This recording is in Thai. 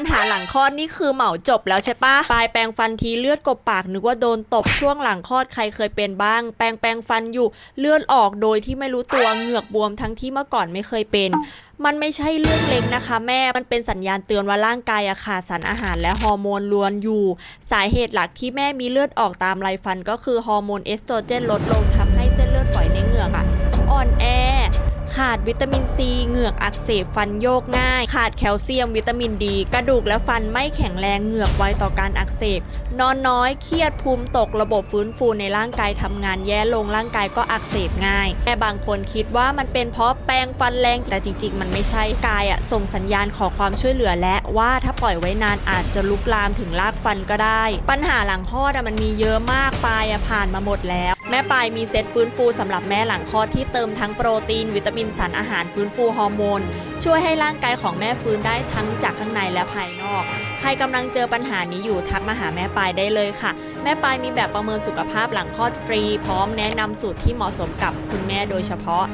ปัญหาหลังคลอดนี่คือเหมาจบแล้วใช่ปะปลายแปรงฟันทีเลือดกบปากนึกว่าโดนตบช่วงหลังคลอดใครเคยเป็นบ้าง แปรงแปรงฟันอยู่เลือดออกโดยที่ไม่รู้ตัวเหงือกบวมทั้งที่เมื่อก่อนไม่เคยเป็นมันไม่ใช่เรื่องเล็กนะคะ แม่ มันเป็นสัญญาณเตือนว่าร่างกายอะขาดสารอาหารและฮอร์โมนล้วนอยู่ สาเหตุหลักที่แม่มีเลือดออกตามไรฟันก็คือฮอร์โมนเอสโตรเจนลดลงทำให้เส้นเลือดฝอยในเหงือกอะอ่อนแอ ขาดวิตามินซีเหงือกอักเสบฟันโยกง่าย ขาดแคลเซียมวิตามินดี กระดูกและฟันไม่แข็งแรงเหงือกไวต่อการอักเสบ นอนน้อยเครียดภูมิตกระบบฟื้นฟูในร่างกายทำงานแย่ลงร่างกายก็อักเสบง่าย แต่บางคนคิดว่ามันเป็นเพราะแปรงฟันแรงแต่จริง ๆ มันไม่ใช่กายอะส่งสัญญาณขอความช่วยเหลือและว่าถ้าปล่อยไว้นานอาจจะลุกลามถึงรากฟันก็ได้ ปัญหาหลังคลอดมันมีเยอะมากปลายอะผ่านมาหมดแล้ว แม่ปลายมีเซตฟื้นฟูสำหรับแม่หลังคลอดที่เติมทั้งโปรตีน วิตามินสารอาหารฟื้นฟูฮอร์โมน ช่วยให้ร่างกายของแม่ฟื้นได้ทั้งจากข้างในและภายนอก ใครกำลังเจอปัญหานี้อยู่ทักมาหาแม่ปลายได้เลยค่ะ แม่ปลายมีแบบประเมินสุขภาพหลังคลอดฟรี พร้อมแนะนำสูตรที่เหมาะสมกับคุณแม่โดยเฉพาะ